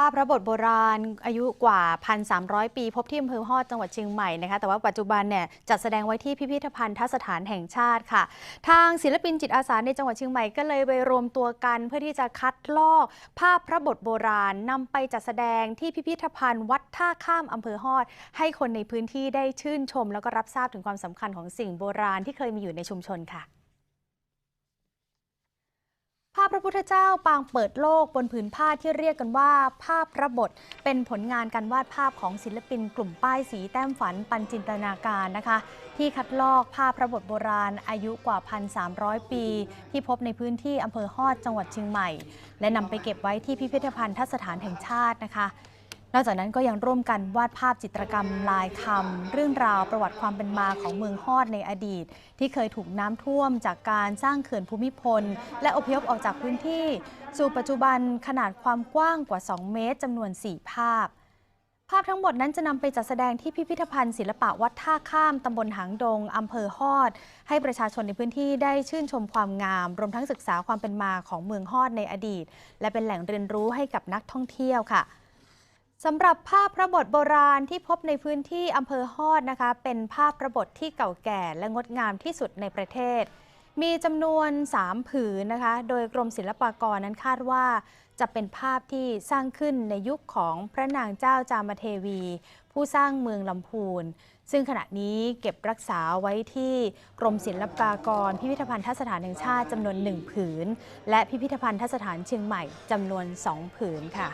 ภาพพระบทโบราณอายุกว่า 1,300 ปี พบที่อำเภอฮอดจังหวัดเชียงใหม่นะคะ แต่ว่าปัจจุบันเนี่ยจัดแสดงไว้ที่พิพิธภัณฑสถานแห่งชาติค่ะ ทางศิลปินจิตอาสาในจังหวัดเชียงใหม่ก็เลยไปรวมตัวกัน เพื่อที่จะคัดลอกภาพพระบทโบราณนำไปจัดแสดงที่พิพิธภัณฑ์วัดท่าข้ามอำเภอฮอด ให้คนในพื้นที่ได้ชื่นชม แล้วก็รับทราบถึงความสำคัญของสิ่งโบราณที่เคยมีอยู่ในชุมชนค่ะ พระพุทธเจ้าปางเปิดโลกบนผืนผ้าที่เรียกกันว่า ภาพพระบท เป็นผลงานการวาดภาพของศิลปินกลุ่มป้ายสีแต้มฝันปันจินตนาการนะคะ ที่คัดลอกภาพพระบทโบราณอายุกว่า 1,300 ปี ที่พบในพื้นที่อำเภอฮอดจังหวัดเชียงใหม่ และนำไปเก็บไว้ที่พิพิธภัณฑสถานแห่งชาตินะคะ นอกจากนั้นก็ยังร่วมกันวาดภาพจิตรกรรมลายคำเรื่องราวประวัติความเป็นมาของเมืองฮอดในอดีต ที่เคยถูกน้ำท่วมจากการสร้างเขื่อนภูมิพล และอพยพออกจากพื้นที่ สู่ปัจจุบันขนาดความกว้างกว่า 2 เมตรจำนวน 4 ภาพ ภาพทั้งหมดนั้นจะนำไปจัดแสดงที่พิพิธภัณฑ์ศิลปะวัดท่าข้ามตำบลหางดงอำเภอฮอด ให้ประชาชนในพื้นที่ได้ชื่นชมความงาม รวมทั้งศึกษาความเป็นมาของเมืองฮอดในอดีต และเป็นแหล่งเรียนรู้ให้กับนักท่องเที่ยวค่ะ สำหรับภาพพระบทโบราณที่พบในพื้นที่อำเภอฮอดนะคะ เป็นภาพพระบทที่เก่าแก่และงดงามที่สุดในประเทศ มีจำนวน 3 ผืนนะคะ โดยกรมศิลปากรนั้นคาดว่า จะเป็นภาพที่สร้างขึ้นในยุคของพระนางเจ้าจามเทวี ผู้สร้างเมืองลำพูน ซึ่งขณะนี้เก็บรักษาไว้ที่กรมศิลปากร พิพิธภัณฑสถานแห่งชาติจำนวน 1 ผืน และพิพิธภัณฑสถานเชียงใหม่จำนวน 2 ผืนค่ะ